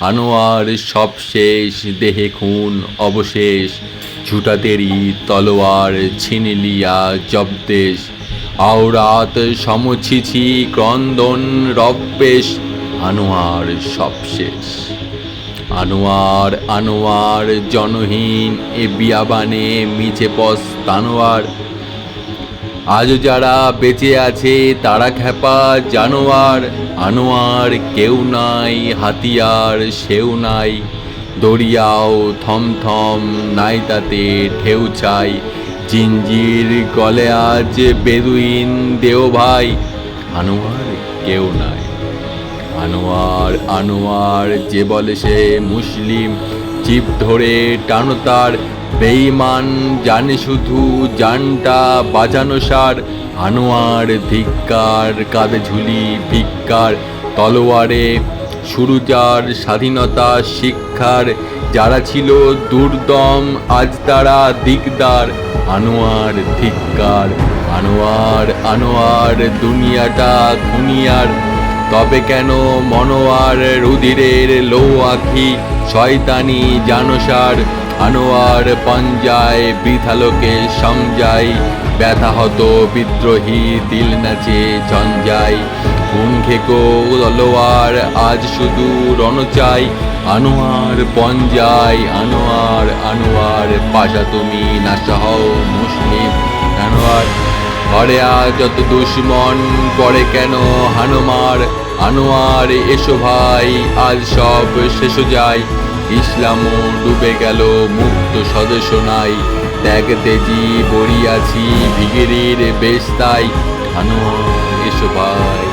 আনোয়ার সব শেষ, দেহে খুন, অবশেষ। ঝুটাতেরি, তলোয়ার, ছিনিলিয়া, জবদেশ। আওরাত, সমছিছি, ক্রন্দন, রব্বেশ। আনোয়ার সব শেষ। আনোয়ার আনোয়ার, জনহীন, এ বিয়াবানে মিছে পস তানোয়ার। আজও যারা বেঁচে আছে, তারা খ্যাপা জানোয়ার। আনোয়ার কেউ নাই, হাতিয়ার সেও নাই। দরিয়াও থমথম নাই তাতে, ঢেউ চাই। জিঞ্জির গলে আজ বেদুইন দেও ভাই। আনোয়ার কেউ নাই। আনোয়ার আনোয়ার, যে বলে সে মুসলিম। চিপ ধরে টানো তার। বেঈমান, জানে শুধু, জানটা বাজানো সার, আনোয়ার, ধিক্কার, কাঁধে ঝুলি, ভিক্ষার, তলোয়ারে শুরু যার স্বাধীনতা, শিক্ষার, যারা ছিল দুর্দম, আজ তারা দিকদার, আনোয়ার, ধিক্কার, আনোয়ার আনোয়ার, দুনিয়াটা দুনিয়ার তবে কেন মনোয়ার রুধিরের লো আখি? শয়তানি জানসার আনোয়ার পঞ্জায় বৃথালোকে সমজাই ব্যথা হতো বিদ্রোহী দিল নাচে ঝঞ্ঝাই ঘুম খেকো আজ শুধু রণ চাই। আনোয়ার পঞ্জায়, আনোয়ার আনোয়ার পাশা তুমি নাশা মুসলিম আনোয়ার। ঘরে আজ যত দুশ্মন করে কেন হানুমার? আনোয়ার, এসো ভাই, আজ সব শেষ যায়। ইসলামও ডুবে গেল, মুক্ত সদস্য নাই। ত্যাগ তেজি বড়িয়াছি, ভিগিরির বেশ তাই আনোয়ার, এসো ভাই।